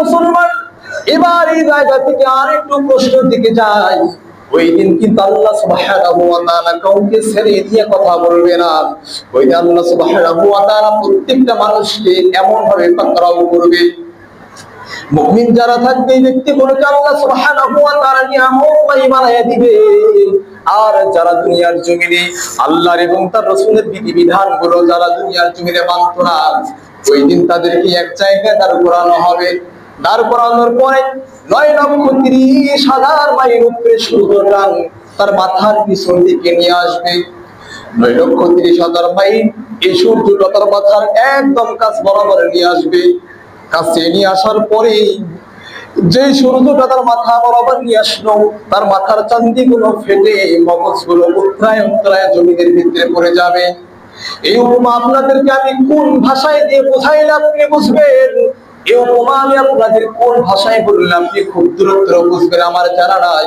মুসলমান, এবার এই জায়গা থেকে আর একটু প্রশ্নের দিকে যাই। ওই দিন কিন্তু আল্লাহ কাউকে ছেড়ে দিয়ে কথা বলবে না। ওই দিন আল্লাহ প্রত্যেকটা মানুষকে এমন ভাবে পাকড়াও করবে। যারা আর যারা দুনিয়ার জমিনে আল্লাহর এবং তারগুলো যারা দুনিয়ার জমিনে মানত না, ওই দিন তাদেরকে এক জায়গায় দাঁড় করানো হবে। দাঁড় করানোর পরে নয় লক্ষ তিরিশ হাজার মাইল উপরে সূর্যটান তার মাথার পিছন দিকে নিয়ে আসবে। নয় লক্ষ তিরিশ হাজার মাইল এই সূর্যটা তার মাথার একদম কাছ বরাবর নিয়ে আসবে। কাছে নিয়ে আসার পরেই যে সূর্যটা তার মাথা বরাবর নিয়ে আসলো, তার মাথার চান্দি গুলো ফেটে মগজগুলো উত্তরায় উত্তরায় জমিনের ভিতরে পড়ে যাবে। এই উপমা আপনাদেরকে আমি কোন ভাষায় দিয়ে বোঝাইলে আপনি বুঝবেন? এই উপমা আমি আপনাদের কোন ভাষায় বললে আপনি খুব দূরত্ব বুঝবেন আমার জানা নাই?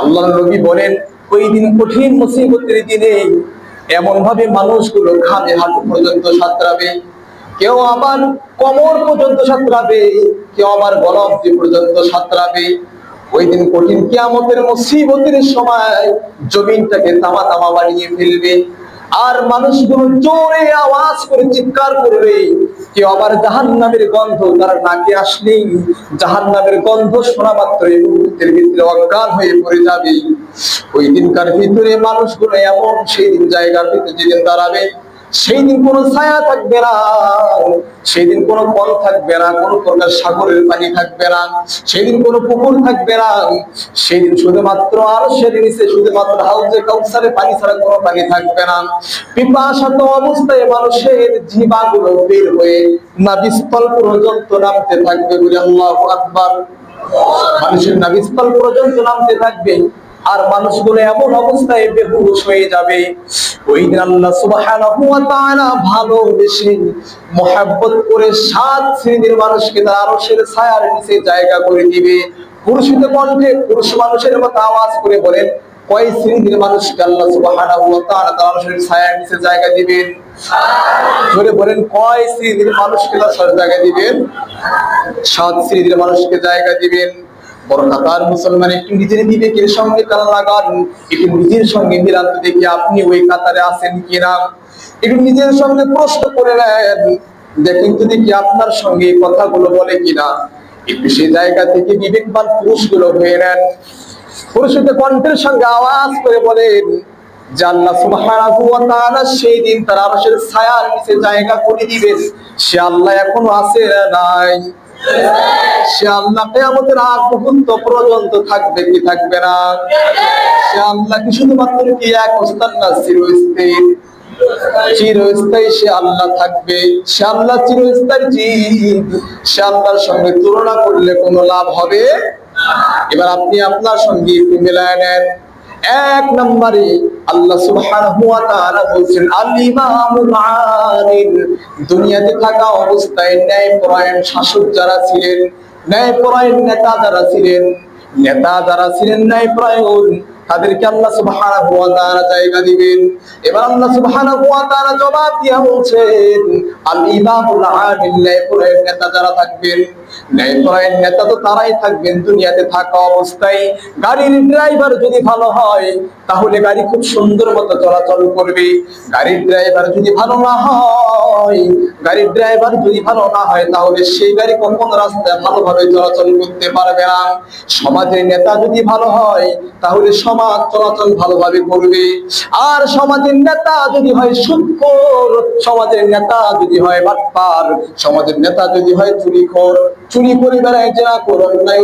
আল্লাহ নবী বলেন, ওই দিন কঠিন মুসিবতের দিনে এমন ভাবে মানুষগুলো খাবে হাঁটু পর্যন্ত সাঁতরাবে। কেউ আবার কোমর পর্যন্ত সাঁতরাবে, কেউ আবার গলব্জি পর্যন্ত সাঁতরাবে। ওই দিন কঠিন কিয়ামতের মুসিবতের সময় জমিনটাকে তামা তামা বানিয়ে ফেলবে। আর মানুষগুলো জোরে আওয়াজ করে চিৎকার করবে, কেউ আবার জাহান নামের গন্ধ তারা নাকে আসলেই জাহান নামের গন্ধ শোনা মাত্র এই মুহূর্তের ভিতরে অজ্ঞান হয়ে পড়ে যাবে। ওই দিনকার ভিতরে মানুষগুলো এমন সেই দিন জায়গার ভিতরে যেদিন দাঁড়াবে সেই দিন কোনো ছায়া থাকবে না। সেই দিন কোনো কল থাকবে না, কোনো প্রকার সাগরের পানি থাকবে না সেই দিন কোনো পুকুর থাকবে না। সেই দিন শুধুমাত্র আরও সেদিন শুধুমাত্র হাউজে কাউসারে পানি ছাড়া কোনো পানি থাকবে না। পিপাসাত অবস্থায় মানুষের জিবাগুলো বের হয়ে নাবিস্থল পর্যন্ত নামতে থাকবে বলে আল্লাহ আকবার। মানুষের নাবিস্থল পর্যন্ত নামতে থাকবে আর মানুষগুলো এমন অবস্থায় বেহুশ হয়ে যাবে ওই দিন আল্লাহ সুবহানাহু ভালোবেসে মহব্বত করে সাত শ্রেণির মানুষকে তার আরশের ছায়ার নিচে জায়গা করে দিবে। পুরুষিত কণ্ঠে পুরুষ মানুষের মতো আওয়াজ করে বলেন কয় শ্রেণির মানুষকে আল্লাহ জায়গা দিবেন। বলেন, কয় মানুষকে দিবেন? মানুষকে জায়গা দিবেন। কাতার মুসলমান একটু নিজের বিবেকের সঙ্গে কারা লাগান, একটু নিজের সঙ্গে মিলান দেখি আপনি ওই কাতারে আছেন কিনা? একটু নিজের সঙ্গে প্রশ্ন করে নেন, দেখেন তো দেখি আপনার সঙ্গে কথাগুলো বলে কিনা। একটু সেই জায়গা থেকে বিবেকবান পুরুষগুলো হয়ে নেন। পুরুষদের কণ্ঠের সঙ্গে আওয়াজ করে বলেন আল্লাহ সুবহানাহু ওয়া তাআলা সেই দিন তার আরশের ছায়ার নিচে জায়গা করে দিবেন। সে আল্লাহ এখনও আছে না নাই? সে আল্লাহ কেয়ামতের আগ মুহূর্ত পর্যন্ত থাকবে কি থাকবে না? সে আল্লাহ কি শুধুমাত্র কি এক অবস্থান না চিরস্থির চিরস্থায়ী সে আল্লাহ থাকবে। সে আল্লাহ চিরস্থায়ী জীব। সে আল্লাহর সঙ্গে তুলনা করলে কোনো লাভ হবে? এবার আপনি আপনার সঙ্গে একটু মিলায় নেন। এক নম্বরে আল্লাহ দুনিয়াতে থাকা অবস্থায় ন্যায়পরায়ণ শাসক যারা ছিলেন, ন্যায়পরায়ণ নেতা যারা ছিলেন, নেতা যারা ছিলেন ন্যায়পরায়ণ তাদেরকে আল্লাহ সুবহানাহু ওয়া তাআলা জায়গা দিবেন। এবার আল্লাহ সুবহানাহু ওয়া তাআলা জবাব দিয়া বলছেন, আল ইমামুল আদিল ন্যায়পরায়ণ নেতা যারা থাকবেন, ন্যায়পরায়ণ নেতা তো তারাই থাকবেন দুনিয়াতে থাকা অবস্থায়। গাড়ির ড্রাইভার যদি ভালো হয়, তাহলে গাড়ি খুব সুন্দর মতো চলাচল করবে। গাড়ির ড্রাইভার যদি ভালো না হয় গাড়ির ড্রাইভার যদি ভালো না হয়, তাহলে সেই গাড়ি কখন রাস্তায় ভালোভাবে চলাচল করতে পারবে না? সমাজের নেতা যদি ভালো হয়, তাহলে সমাজ চলাচল ভালোভাবে করবে। আর সমাজের নেতা যদি হয় সমাজের নেতা যদি হয় সমাজের নেতা যদি হয় চুরি করে বেড়ায়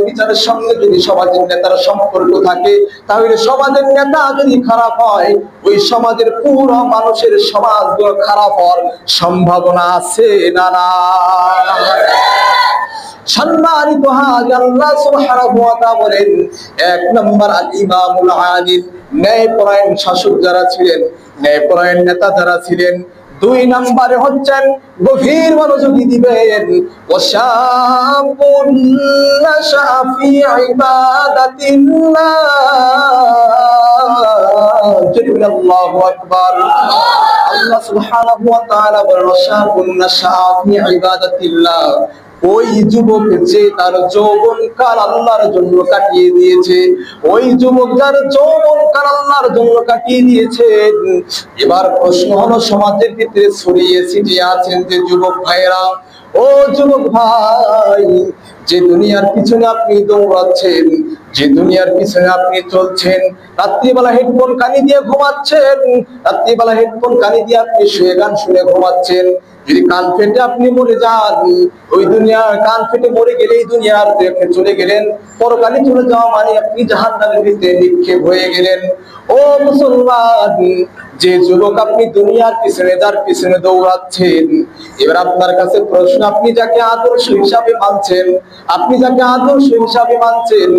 বিচারের সঙ্গে যদি সমাজের নেতার সম্পর্ক থাকে, তাহলে সমাজের নেতা যদি খারাপ হয়, ওই সমাজের পুরো মানুষের সমাজগুলো খারাপ হওয়ার সম্ভাবনা আছে না না? সম্মানিত ন্যায়পরায়ণ শাসক যারা ছিলেন নেতা যারা ছিলেন, দুই নম্বরে হচ্ছেন গভীর মনোযোগী দিবেন জলিল ওই যুবক তার যৌবন আল্লাহর জন্য কাটিয়ে দিয়েছে এবার প্রশ্ন হলো, সমাজের ক্ষেত্রে ছড়িয়ে ছিটিয়ে আছেন যে যুবক ভাইরা ও যুবক ভাই, যে দুনিয়ার পিছনে আপনি দৌড়াচ্ছেন, যে দুনিয়ার পিছনে আপনি চলছেন, রাত্রিবেলা হেডফোন কানে দিয়ে ঘুমাচ্ছেন, রাত্রিবেলা হেডফোন কানে দিয়ে আপনি শুয়ে গান শুনে ঘুমাচ্ছেন। যদি কান ফেটে আপনি মরে যান, ওই দুনিয়ার কান ফেটে মরে গেলে এই দুনিয়ার রেখে চলে গেলেন। পরকালে চলে যাওয়া মানে আপনি জাহান নামের ভিতরে নিক্ষেপ হয়ে গেলেন। ও মুসলমান যে যুবক আপনি দুনিয়ার পিছনে, যার পিছনে দৌড়াচ্ছেন, এবার আপনার কাছে প্রশ্ন, আপনি যাকে আদর্শ হিসাবে মানছেন, আপনি যাকে আদর্শ হিসাবে মানছেন,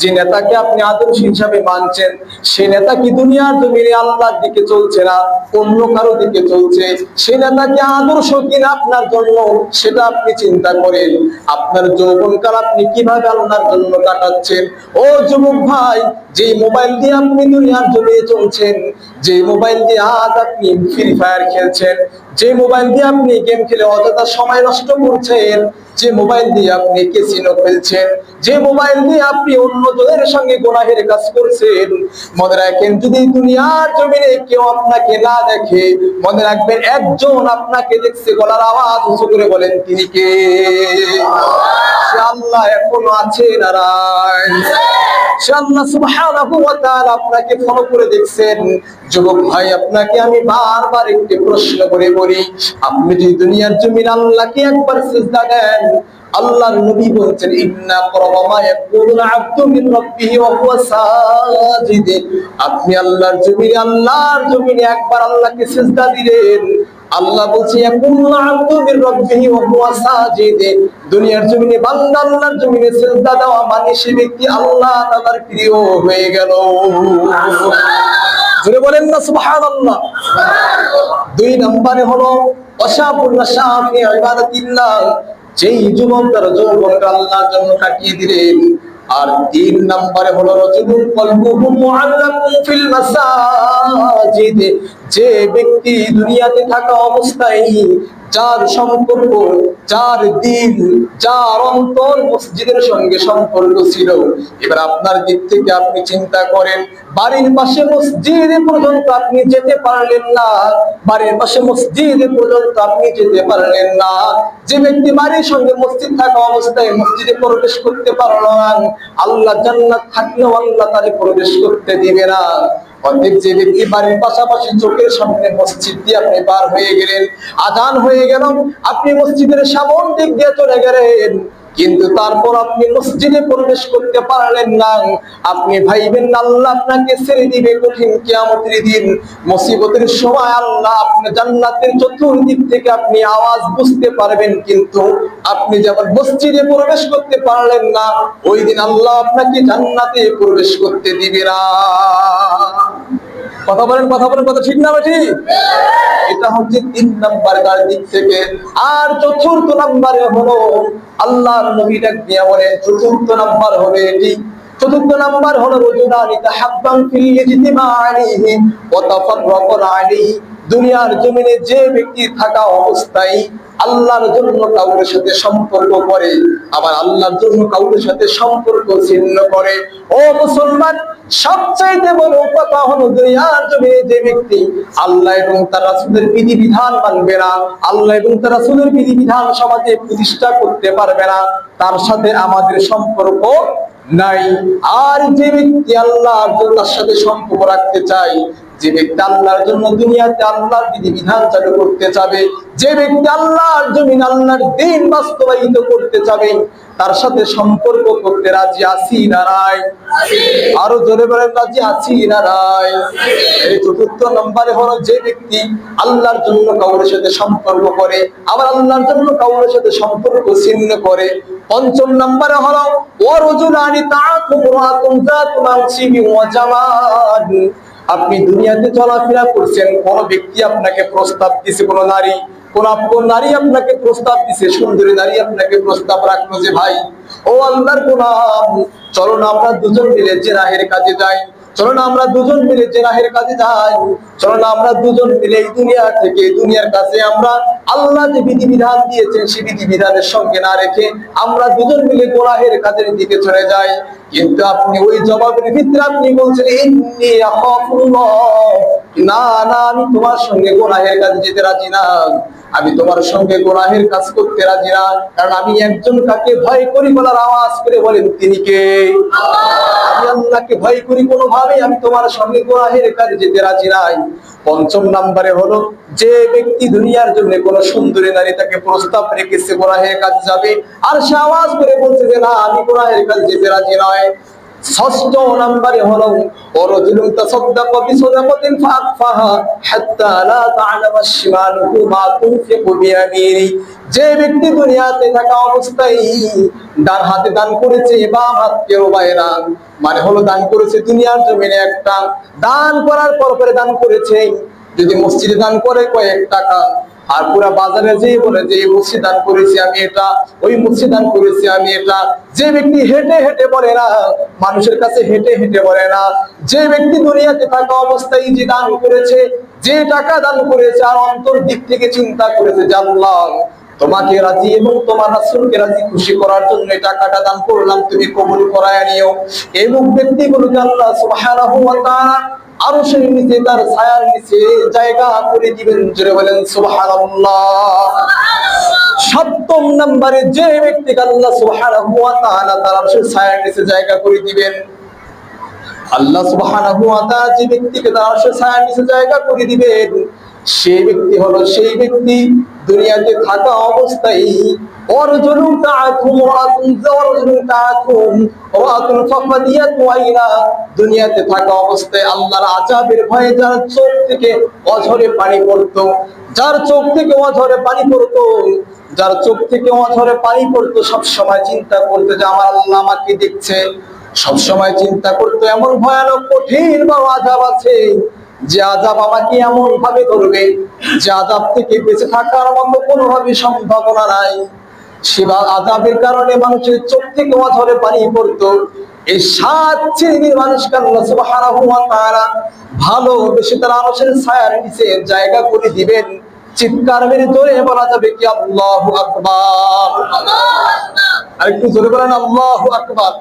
যে নেতাকে আপনি আদর্শ হিসাবে মানছেন, সে নেতা কি দুনিয়ার জমিনে আল্লাহর দিকে চলছে না, অন্য কারও দিকে চলছে? সে নেতা কি আদর্শ কিনা আপনার জন্য? সেটা আপনি চিন্তা করেন। আপনার যৌবনকাল আপনি কীভাবে আল্লাহর জন্য কাটাচ্ছেন? ও যুবক ভাই যে মোবাইল দিয়ে আপনি দুনিয়ার জমিয়ে চলছেন যে মোবাইল দিয়ে আজ আপনি ফ্রি ফায়ার খেলছেন, যে মোবাইল দিয়ে আপনি গেম খেলে অযথা সময় নষ্ট করছেন, যে মোবাইল দিয়ে আপনি কেসিনো খেলছেন, যে মোবাইল দিয়ে আপনি অন্য জনের সঙ্গে গোনাহের কাজ করছেন, মনে রাখেন যদি দুনিয়ার জমিনে কেউ আপনাকে না দেখে, মনে রাখবেন একজন আপনাকে দেখছে, গলার আওয়াজ উঁচু করে বলেন, তিনি কে? আল্লাহ এখনও আছে নারায়ণ আল্লাহ আপনাকে ফলো করে দেখছেন। যুবক ভাই, আপনাকে আমি বারবার একটি প্রশ্ন করে বলি, আপনি যদি দুনিয়ার জমিন আল্লাহকে একবার দেন, আল্লাহর নবী বলছেন আপনি আল্লাহর জমিনে আল্লাহর জমিনে একবার আল্লাহকে সিজদা দিলেন। আল্লাহ বলছে দুনিয়ার জমিনে বান্দা আল্লাহর জমিনে সিজদা দেওয়া মানে সে ব্যক্তি আল্লাহ তাআলার প্রিয় হয়ে গেল। জোরে বলেন না সুবহানাল্লাহ। দুই নম্বরে হলো অসাপূর্ণ শাফি ইবাদাতিল্লাহ। যেই যুবক তার যৌবনটা আল্লাহর জন্য কাটিয়ে দিলেন। আর তিন নম্বরে হলো রজুলুল কলবুহু মুআল্লাকুন ফিল মাসাজিদ। যে ব্যক্তি দুনিয়াতে থাকা অবস্থায় যার সম্পর্ক, যার দিন, যার অন্তর মসজিদের সঙ্গে সম্পর্ক ছিল। এবার আপনার দিক থেকে আপনি চিন্তা করেন, বাড়ির পাশে মসজিদ পর্যন্ত আপনি যেতে পারলেন না। বাড়ির পাশে মসজিদ পর্যন্ত আপনি যেতে পারলেন না। যে ব্যক্তি বাড়ির সঙ্গে মসজিদ থাকা অবস্থায় মসজিদে প্রবেশ করতে পারল না, আল্লাহ জান্নাত থাকলেও আল্লাহ তারে প্রবেশ করতে দিবে না। অতএব যে ব্যক্তি বাড়ির পাশাপাশি চোখের সামনে মসজিদ দিয়ে আপনি পার হয়ে গেলেন। আদান হয়ে গেল। আপনি মসজিদের সামন দিক দিয়ে চলে গেলেন। কিন্তু তারপর আপনি মসজিদে প্রবেশ করতে পারলেন না। আপনি ভাইবেন আল্লাহ আপনাকে ছেড়ে দিবে কঠিন কিয়ামতের দিন। মুসিবতের সময় আল্লাহ আপনি জান্নাতের চতুর্দিক থেকে আপনি আওয়াজ বুঝতে পারবেন, কিন্তু আপনি যেমন মসজিদে প্রবেশ করতে পারলেন না, ওই দিন আল্লাহ আপনাকে জান্নাতে প্রবেশ করতে দিবে না। কথা বলেন কথা বলেন, কথা ঠিক না ঠিক এটা হচ্ছে তিন নাম্বার গাল দিক থেকে। আর চতুর্থ নাম্বারে হলো আল্লাহর নবী ডাক চতুর্থ নাম্বার হবে এটি। চতুর্থ নাম্বার হলো রজুলানি তাহাব্বান ফিল ইজতিমাইহি ওয়া তাফাররাকুন আলাইহি। দুনিয়ার জমিনে যে ব্যক্তি থাকা অবস্থায় আল্লাহর জন্য কাউরের সাথে সম্পর্ক করে, আবার আল্লাহর জন্য কাউরের সাথে সম্পর্ক ছিন্ন করে, ও মুসলমান, সবচাইতে বড় কথা হলো দুনিয়ার জমিনে যে ব্যক্তি আল্লাহ এবং তার রাসূলের বিধিবিধান মানবে না, আল্লাহ এবং তার রাসূলের বিধিবিধান সমাজে প্রতিষ্ঠা করতে পারবে না, তার সাথে আমাদের সম্পর্ক নাই। আর যে ব্যক্তি আল্লাহর জন্যর সাথে সম্পর্ক রাখতে চায় যে ব্যক্তি আল্লাহর জন্য দুনিয়াতে আল্লাহর বিধি বিধান চালু করতে চাবে, যে ব্যক্তি আল্লাহর জমিন আল্লাহর দিন বাস্তবায়িত করতে চাবে, তার সাথে সম্পর্ক করতে রাজি আছি না নাই আরও জোরে রাজি এই চতুর্থ নম্বরে হলো যে ব্যক্তি আল্লাহর জন্য সাথে সম্পর্ক করে, আবার আল্লাহর জন্য সাথে সম্পর্ক ছিন্ন করে। পঞ্চম নম্বরে হলো ও তাকুম রাতুম জাতু মানসিবি ওয়া জামাল আপনি দুনিয়াতে চলাফেরা করছেন, কোন ব্যক্তি আপনাকে প্রস্তাব দিছে, কোন নারী, কোন কোন নারী আপনাকে প্রস্তাব দিছে, সুন্দরী নারী আপনাকে প্রস্তাব রাখল যে, ভাই, ও আল্লাহর গোলাম, চলো না আমরা দুজন মিলে জেনাহের কাজে যাই, চলো না আমরা দুজন মিলে জেনাহের কাজে যাই, চলো না আমরা দুজন মিলে এই দুনিয়া থেকে, দুনিয়ার কাছে আমরা আল্লাহ যে বিধিবিধান দিয়েছেন সেই বিধিবিধানের সঙ্গে না রেখে আমরা দুজন মিলে গোলাহের কাজের দিকে চলে যাই। কিন্তু আপনি ওই জবাবের ভিতরে আপনি বলছেন না না, আমি তোমার সঙ্গে গোলাহের কাজে যেতে রাজি না। আমি তোমার সঙ্গে গোলাহের কাজ করতে রাজি না, কারণ আমি একজন কাকে ভয় করি বলার আওয়াজ করে বলেন, তিনি কে? আমি আল্লাহকে ভয় করি কোনোভাবেই আমি তোমার সঙ্গে গোলাহের কাজে যেতে রাজি নাই। পঞ্চম নাম্বারে হলো, যে ব্যক্তি দুনিয়ার জন্য কোন সুন্দরী নারী তাকে প্রস্তাব রেখেছে, গোনাহের কাজে যাবে, আর সে আওয়াজ করে বলছে যে, না, আমি গোনাহের কাজে যেতে রাজি নয়। ষষ্ঠ নম্বরে হলো হাত্তা লা তুনফিকু যে ব্যক্তি দুনিয়াতে থাকা অবস্থায় ডান হাতে দান করেছে বা হাত কেউ বাইরা মানে হলো, দান করেছে দুনিয়ার জমিনে একটা। দান করার পর পরে দান করেছে। যদি মসজিদে দান করে কয়েক টাকা আর পুরা বাজারে যে বলে যে এই মসজিদ দান করেছি আমি এটা, ওই মসজিদ দান করেছি আমি এটা, যে ব্যক্তি হেঁটে হেঁটে বলে না, মানুষের কাছে হেঁটে হেঁটে বলে না, যে ব্যক্তি দুনিয়াতে থাকা অবস্থায় যে দান করেছে, যে টাকা দান করেছে, আর অন্তর দিক থেকে চিন্তা করেছে জানলাম তোমাকে রাজি এবং তোমার রাসূলকে রাজি খুশি করার জন্য এই টাকাটা দান করলাম, তুমি কবুল করায় নিও। এই মুখ ব্যক্তিগুলোকে আল্লাহ সুবহানাহু আরও সেই নিচে তার ছায়ার নিচে জায়গা করে দিবেন। জুড়ে বলেন, সুবহানাল্লাহ। সপ্তম নম্বরে যে ব্যক্তিকে আল্লাহ সুবহানাহু ওয়া তাআলা তার আরশের ছায়ার নিচে জায়গা করে দিবেন, আল্লাহ সুবহানাহু ওয়া তাআলা যে ব্যক্তিকে তার আরশের ছায়ার নিচে জায়গা করে দিবেন সেই ব্যক্তি হলো সেই ব্যক্তি। দুনিয়াতে থাকা অবস্থায় দুনিয়াতে থাকা অবস্থায় আল্লাহর আযাবের ভয়ে যার চোখ থেকে অঝরে পানি পড়তো, যার চোখ থেকে অঝরে পানি পড়তো, যার চোখ থেকে অঝরে পানি পড়তো সব সময় চিন্তা করতে যে আমার আল্লাহ আমাকে দেখছে। সবসময় চিন্তা করতো, এমন ভয়ানক কঠিন বা আজাব আছে যে আজাব আমাকে এমন ভাবে ধরবে যে আজাব থেকে বেঁচে থাকার মতো কোনোভাবে সম্ভাবনা নাই। সেবা আজাবের কারণে মানুষের চোখ থেকে অঝরে পানি পড়তো। এই সাত শ্রেণির মানুষকে আল্লাহ সুবহানাহু ওয়া তাআলা তার আরশের ছায়ার নিচে জায়গা করে দিবেন। চিৎকার মেরে জোরে বলা যাবে কি, আল্লাহু আকবার। আর একটু জোরে বলেন, আল্লাহু আকবার।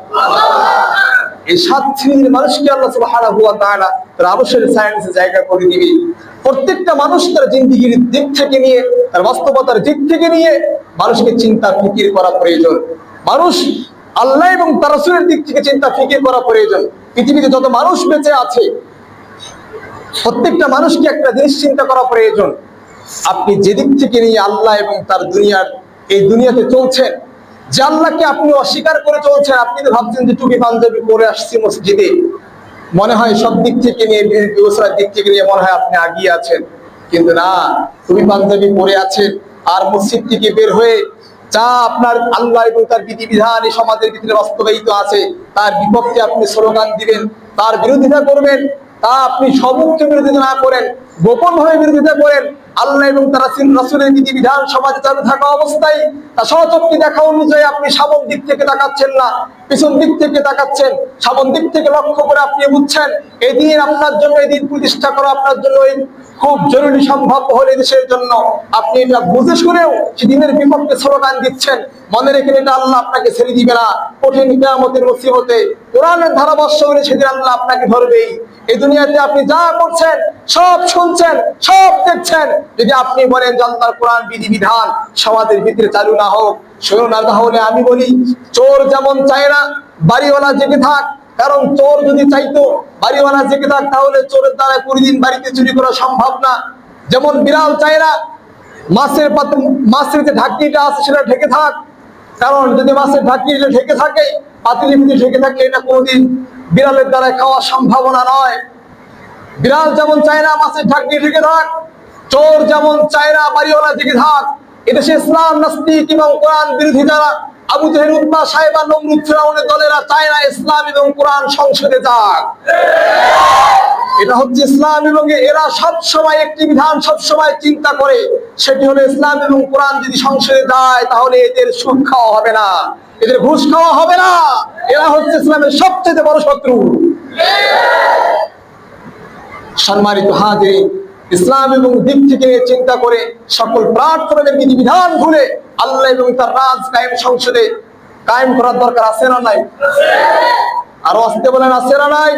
এই সাত শ্রেণির মানুষকে আল্লাহ সুবহানাহু ওয়া তাআলা তার আবশ্যের সায়েন্সে জায়গা করে দিবে। প্রত্যেকটা মানুষ তার জিন্দিগির দিক থেকে নিয়ে, তার বাস্তবতার দিক থেকে নিয়ে মানুষকে চিন্তা, ফিকির করা প্রয়োজন। মানুষ আল্লাহ এবং তার রাসূলের দিক থেকে চিন্তা, ফিকির করা প্রয়োজন। পৃথিবীতে যত মানুষ বেঁচে আছে, প্রত্যেকটা মানুষকে একটা জিনিস চিন্তা করা প্রয়োজন। আপনি যেদিক থেকে নিয়ে আল্লাহ এবং তার দুনিয়ার, এই দুনিয়াতে চলছেন যে আল্লাহকে আপনি অস্বীকার করে চলছেন, আপনি তো ভাবছেন যে টুপি পাঞ্জাবি পরে আসছি মসজিদে। মনে হয় সব দিক থেকে নিয়ে দিক থেকে নিয়ে মনে হয় আপনি আগিয়ে আছেন। কিন্তু না, টুপি পাঞ্জাবি পরে আছেন আর মসজিদ থেকে বের হয়ে যা আপনার আল্লাহ এবং তার বিধিবিধান এই সমাজের ভিতরে বাস্তবায়িত আছে, তার বিপক্ষে আপনি স্লোগান দিবেন, তার বিরোধিতা করবেন, তা আপনি সমুখে বিরোধিতা না করেন গোপন ভাবে বিরোধিতা করেন আল্লাহ এবং তারা রাসুলের বিধি বিধান সমাজে চালু থাকা অবস্থায় তা সহচক্তি দেখা অনুযায়ী আপনি সামন দিক থেকে তাকাচ্ছেন না, পিছন দিক থেকে তাকাচ্ছেন, সামন দিক থেকে লক্ষ্য করে আপনি বুঝছেন এই দিন আপনার জন্য, এই দিন প্রতিষ্ঠা করা আপনার জন্য খুব জরুরি সম্ভব হলে দেশের জন্য। আপনি এটা বুঝে শুনেও সেদিনের বিপক্ষে স্লোগান দিচ্ছেন। মনে রেখে এটা আল্লাহ আপনাকে ছেড়ে দিবে না। কঠিন কেয়ামতের মুসিবতে কোরআনের ধারাবর্ষ হলে সেদিন আল্লাহ আপনাকে ধরবেই। এই দুনিয়াতে আপনি যা করছেন, সব শুনছেন, সব দেখছেন। যদি আপনি বলেন আল্লাহর কোরআন বিধি বিধান সমাজের ভিতরে চালু না হোক, শুনুন না তাহলে আমি বলি, চোর যেমন চায় না, বাড়িওয়ালা জেগে থাক। কারণ চোর যদি চাইতো, বাড়িওয়ালা জেগে থাক, তাহলে চোরের দ্বারা কুড়ি দিন বাড়িতে চুরি করা সম্ভব না। যেমন বিড়াল চায় না, মাছের পাত, মাছের যে ঢাকনিটা আছে, সেটা ঢেকে থাক। কারণ যদি মাছের ঢাকনিটা ঢেকে থাকে, পাতিলের ঢেকে থাকে এটা কোনোদিন বিড়ালের দ্বারা খাওয়ার সম্ভাবনা নয়। বিড়াল যেমন চায় না মাছের ঢাকনি ঢেকে থাক, চোর যেমন চায় না বাড়িওয়ালা ঢেকে থাক, এদেশে ইসলাম, নাস্তিক এবং কোরআন বিরোধী যারা আবু জাহের উদ্মা সাহেব আর নমরুদ ফেরাউনের দলেরা চায় না ইসলাম এবং কোরআন সংসদে যাক। এটা হচ্ছে ইসলাম এবং এরা সব সময় একটি বিধান সব সময় চিন্তা করে, সেটি হলো ইসলাম এবং কোরআন যদি সংসদে যায়, তাহলে এদের সুখ খাওয়া হবে না। এদের ঘুষ খাওয়া হবে না। এরা হচ্ছে ইসলামের সবচেয়ে বড় শত্রু। সম্মানিত হাজির ইসলাম এবং দিক থেকে চিন্তা করে সকল প্রার্থনাদের বিধিবিধান ভুলে আল্লাহ এবং তার রাজ কায়েম সংসদে কায়েম করার দরকার আছে না নাই? আরও আসতে বলেন, আছে না নাই?